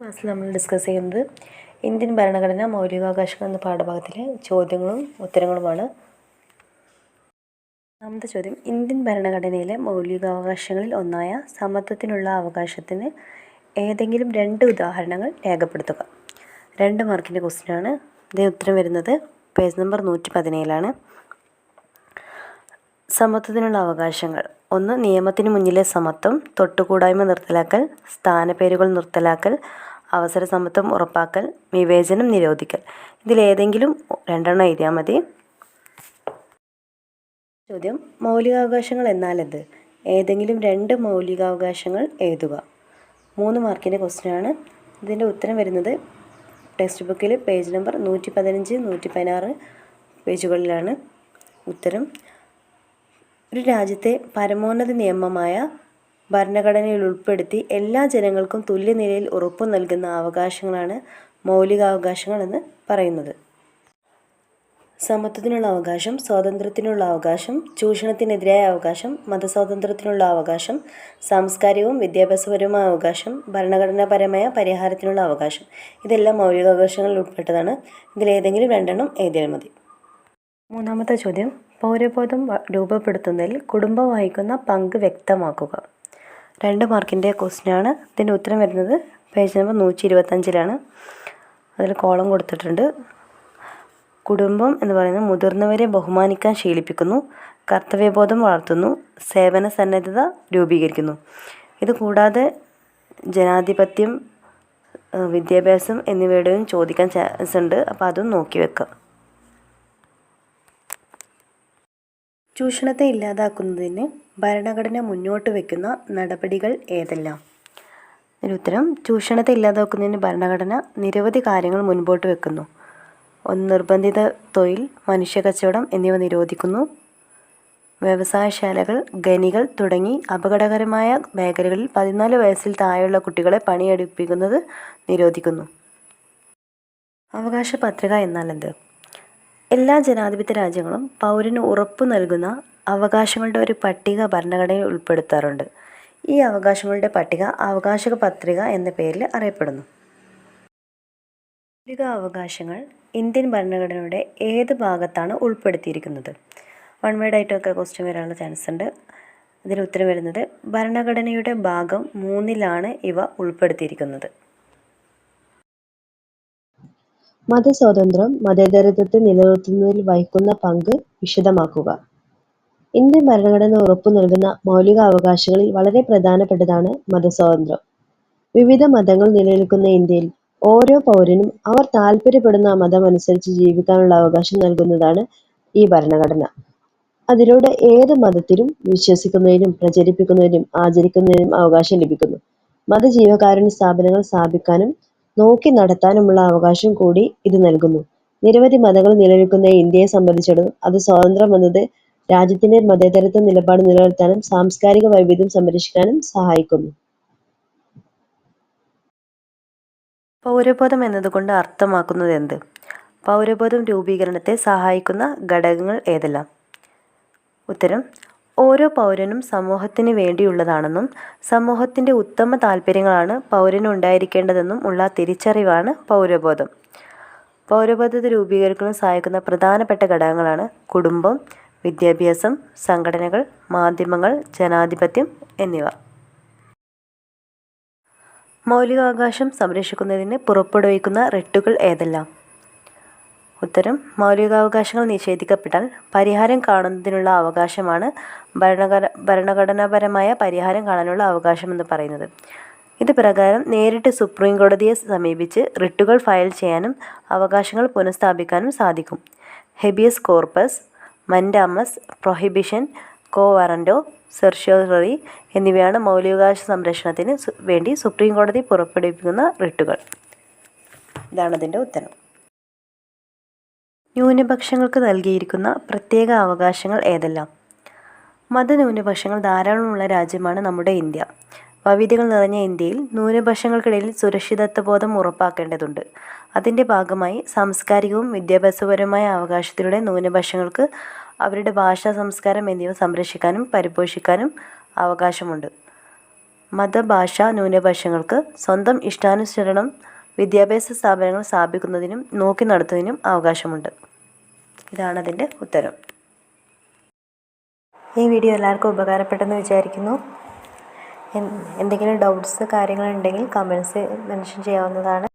ക്ലാസ്സിൽ നമ്മൾ ഡിസ്കസ് ചെയ്യുന്നത് ഇന്ത്യൻ ഭരണഘടന മൗലികാവകാശങ്ങൾ എന്ന പാഠഭാഗത്തിലെ ചോദ്യങ്ങളും ഉത്തരങ്ങളുമാണ്. ഒന്നാമത്തെ ചോദ്യം ഇന്ത്യൻ ഭരണഘടനയിലെ മൗലികാവകാശങ്ങളിൽ ഒന്നായ സമത്വത്തിനുള്ള അവകാശത്തിന് ഏതെങ്കിലും രണ്ട് ഉദാഹരണങ്ങൾ രേഖപ്പെടുത്തുക. രണ്ട് മാർക്കിന്റെ ക്വസ്റ്റ്യനാണ് ഇതിന് ഉത്തരം വരുന്നത് പേജ് നമ്പർ നൂറ്റി പതിനേഴിലാണ് സമത്വത്തിനുള്ള അവകാശങ്ങൾ. ഒന്ന് നിയമത്തിന് മുന്നിലെ സമത്വം തൊട്ടുകൂടായ്മ നിർത്തലാക്കൽ സ്ഥാനപ്പേരുകൾ നിർത്തലാക്കൽ അവസര സമത്വം ഉറപ്പാക്കൽ വിവേചനം നിരോധിക്കൽ. ഇതിലേതെങ്കിലും രണ്ടെണ്ണം എഴുതിയാൽ മതി. ചോദ്യം മൗലികാവകാശങ്ങൾ എന്നാൽ എന്ത്? ഏതെങ്കിലും രണ്ട് മൗലികാവകാശങ്ങൾ എഴുതുക. മൂന്ന് മാർക്കിന്റെ ക്വസ്റ്റ്യനാണ് ഇതിന്റെ ഉത്തരം വരുന്നത് ടെക്സ്റ്റ് ബുക്കിൽ പേജ് നമ്പർ നൂറ്റി പതിനഞ്ച് നൂറ്റി പതിനാറ് പേജുകളിലാണ് ഉത്തരം. ഒരു രാജ്യത്തെ പരമോന്നത നിയമമായ ഭരണഘടനയിൽ ഉൾപ്പെടുത്തി എല്ലാ ജനങ്ങൾക്കും തുല്യനിലയിൽ ഉറപ്പു നൽകുന്ന അവകാശങ്ങളാണ് മൗലികാവകാശങ്ങൾ എന്ന് പറയുന്നത്. സമത്വത്തിനുള്ള അവകാശം സ്വാതന്ത്ര്യത്തിനുള്ള അവകാശം ചൂഷണത്തിനെതിരായ അവകാശം മതസ്വാതന്ത്ര്യത്തിനുള്ള അവകാശം സാംസ്കാരികവും വിദ്യാഭ്യാസപരവുമായ അവകാശം ഭരണഘടനാപരമായ പരിഹാരത്തിനുള്ള അവകാശം. ഇതെല്ലാം മൗലികാവകാശങ്ങളിൽ ഉൾപ്പെട്ടതാണ്. ഇതിലേതെങ്കിലും രണ്ടെണ്ണം എഴുതിയാൽ മതി. മൂന്നാമത്തെ ചോദ്യം. പൗരബോധം രൂപപ്പെടുത്തുന്നതിൽ കുടുംബം വഹിക്കുന്ന പങ്ക് വ്യക്തമാക്കുക. രണ്ട് മാർക്കിന്റെ ക്വസ്റ്റ്യനാണ് ഇതിന്റെ ഉത്തരം വരുന്നത് പേജ് നമ്പർ നൂറ്റി ഇരുപത്തഞ്ചിലാണ് അതിൽ കോളം കൊടുത്തിട്ടുണ്ട്. കുടുംബം എന്ന് പറയുന്നത് മുതിർന്നവരെ ബഹുമാനിക്കാൻ ശീലിപ്പിക്കുന്നു കർത്തവ്യബോധം വളർത്തുന്നു സേവന സന്നദ്ധത രൂപീകരിക്കുന്നു. ഇത് കൂടാതെ ജനാധിപത്യം വിദ്യാഭ്യാസം എന്നിവയുടെയും ചോദിക്കാൻ ചാൻസ് ഉണ്ട്. അപ്പോൾ അതും നോക്കി വെക്കുക ചൂഷണത്തെ ഇല്ലാതാക്കുന്നതിന് ഭരണഘടന മുന്നോട്ട് വയ്ക്കുന്ന നടപടികൾ ഏതെല്ലാം? ഉത്തരം ചൂഷണത്തെ ഇല്ലാതാക്കുന്നതിന് ഭരണഘടന നിരവധി കാര്യങ്ങൾ മുൻപോട്ട് വെക്കുന്നു. ഒന്ന് നിർബന്ധിത തൊഴിൽ മനുഷ്യ കച്ചവടം എന്നിവ നിരോധിക്കുന്നു. വ്യവസായശാലകൾ ഖനികൾ തുടങ്ങി അപകടകരമായ മേഖലകളിൽ പതിനാല് വയസ്സിൽ താഴെയുള്ള കുട്ടികളെ പണിയെടുപ്പിക്കുന്നത് നിരോധിക്കുന്നു. അവകാശ പത്രിക എന്നാൽ എന്ത്? എല്ലാ ജനാധിപത്യ രാജ്യങ്ങളും പൗരന് ഉറപ്പു നൽകുന്ന അവകാശങ്ങളുടെ ഒരു പട്ടിക ഭരണഘടനയിൽ ഉൾപ്പെടുത്താറുണ്ട്. ഈ അവകാശങ്ങളുടെ പട്ടിക അവകാശ പത്രിക എന്ന പേരിൽ അറിയപ്പെടുന്നു. മൗലിക അവകാശങ്ങൾ ഇന്ത്യൻ ഭരണഘടനയുടെ ഏത് ഭാഗത്താണ് ഉൾപ്പെടുത്തിയിരിക്കുന്നത്? വൺ വേഡ് ആയിട്ടൊക്കെ ക്വസ്റ്റ്യൻ വരാനുള്ള ചാൻസ് ഉണ്ട്. അതിന് ഉത്തരം വരുന്നത് ഭരണഘടനയുടെ ഭാഗം മൂന്നിലാണ് ഇവ ഉൾപ്പെടുത്തിയിരിക്കുന്നത്. മതസ്വാതന്ത്ര്യം മതേതരത്വത്തെ നിലനിർത്തുന്നതിൽ വഹിക്കുന്ന പങ്ക് വിശദമാക്കുക. ഇന്ത്യൻ ഭരണഘടന ഉറപ്പു നൽകുന്ന മൗലിക അവകാശങ്ങളിൽ വളരെ പ്രധാനപ്പെട്ടതാണ് മതസ്വാതന്ത്ര്യം. വിവിധ മതങ്ങൾ നിലനിൽക്കുന്ന ഇന്ത്യയിൽ ഓരോ പൗരനും അവർ താല്പര്യപ്പെടുന്ന മതമനുസരിച്ച് ജീവിക്കാനുള്ള അവകാശം നൽകുന്നതാണ് ഈ ഭരണഘടന. അതിലൂടെ ഏത് മതത്തിലും വിശ്വസിക്കുന്നതിനും പ്രചരിപ്പിക്കുന്നതിനും ആചരിക്കുന്നതിനും അവകാശം ലഭിക്കുന്നു. മതജീവകാരുണ്യ സ്ഥാപനങ്ങൾ സ്ഥാപിക്കാനും നോക്കി നടത്താനുമുള്ള അവകാശം കൂടി ഇത് നൽകുന്നു. നിരവധി മതങ്ങൾ നിലനിൽക്കുന്ന ഇന്ത്യയെ സംബന്ധിച്ചിടത്തോളം അത് സ്വാതന്ത്ര്യം എന്നത് രാജ്യത്തിന്റെ മതേതരത്വ നിലപാട് നിലനിർത്താനും സാംസ്കാരിക വൈവിധ്യം സംരക്ഷിക്കാനും സഹായിക്കുന്നു. പൗരബോധം എന്നതുകൊണ്ട് അർത്ഥമാക്കുന്നത് എന്ത്? പൗരബോധം രൂപീകരണത്തെ സഹായിക്കുന്ന ഘടകങ്ങൾ ഏതെല്ലാം? ഉത്തരം ഓരോ പൗരനും സമൂഹത്തിന് വേണ്ടിയുള്ളതാണെന്നും സമൂഹത്തിന്റെ ഉത്തമ താല്പര്യങ്ങളാണ് പൗരന് ഉണ്ടായിരിക്കേണ്ടതെന്നും ഉള്ള തിരിച്ചറിവാണ് പൗരബോധം. പൗരബോധത്തെ രൂപീകരിക്കാൻ സഹായിക്കുന്ന പ്രധാനപ്പെട്ട ഘടകങ്ങളാണ് കുടുംബം വിദ്യാഭ്യാസം സംഘടനകൾ മാധ്യമങ്ങൾ ജനാധിപത്യം എന്നിവ. മൗലികാവകാശം സംരക്ഷിക്കുന്നതിന് പുറപ്പെടുവിക്കുന്ന റിട്ടുകൾ ഏതെല്ലാം? ഉത്തരം മൗലികാവകാശങ്ങൾ നിഷേധിക്കപ്പെട്ടാൽ പരിഹാരം കാണുന്നതിനുള്ള അവകാശമാണ് ഭരണഘട ഭരണഘടനാപരമായ പരിഹാരം കാണാനുള്ള അവകാശമെന്ന് പറയുന്നത്. ഇത് പ്രകാരം നേരിട്ട് സുപ്രീം കോടതിയെ സമീപിച്ച് റിട്ടുകൾ ഫയൽ ചെയ്യാനും അവകാശങ്ങൾ പുനഃസ്ഥാപിക്കാനും സാധിക്കും. Habeas corpus mandamus prohibition quo warranto certiorari എന്നിവയാണ് മൗലികാവകാശ സംരക്ഷണത്തിന് വേണ്ടി സുപ്രീം കോടതി പുറപ്പെടുവിക്കുന്ന റിട്ടുകൾ. ഇതാണ് അതിന്റെ ഉത്തരം. ന്യൂനപക്ഷങ്ങൾക്ക് നൽകിയിരിക്കുന്ന പ്രത്യേക അവകാശങ്ങൾ ഏതെല്ലാം? മതന്യൂനപക്ഷങ്ങൾ ധാരാളമുള്ള രാജ്യമാണ് നമ്മുടെ ഇന്ത്യ. വൈവിധ്യങ്ങൾ നിറഞ്ഞ ഇന്ത്യയിൽ ന്യൂനപക്ഷങ്ങൾക്കിടയിൽ സുരക്ഷിതത്വബോധം ഉറപ്പാക്കേണ്ടതുണ്ട്. അതിന്റെ ഭാഗമായി സാംസ്കാരികവും വിദ്യാഭ്യാസപരവുമായ അവകാശത്തിലൂടെ ന്യൂനപക്ഷങ്ങൾക്ക് അവരുടെ ഭാഷാ സംസ്കാരം എന്നിവ സംരക്ഷിക്കാനും പരിപോഷിക്കാനും അവകാശമുണ്ട്. മതഭാഷ ന്യൂനപക്ഷങ്ങൾക്ക് സ്വന്തം ഇഷ്ടാനുസരണം വിദ്യാഭ്യാസ സ്ഥാപനങ്ങൾ സ്ഥാപിക്കുന്നതിനും നോക്കി നടത്തുന്നതിനും അവകാശമുണ്ട്. ഇതാണ് അതിന്റെ ഉത്തരം. ഈ വീഡിയോ എല്ലാവർക്കും ഉപകാരപ്പെട്ടെന്ന് വിചാരിക്കുന്നു. എന്തെങ്കിലും ഡൗട്ട്സ് കാര്യങ്ങളുണ്ടെങ്കിൽ കമൻസ് മെൻഷൻ ചെയ്യാവുന്നതാണ്.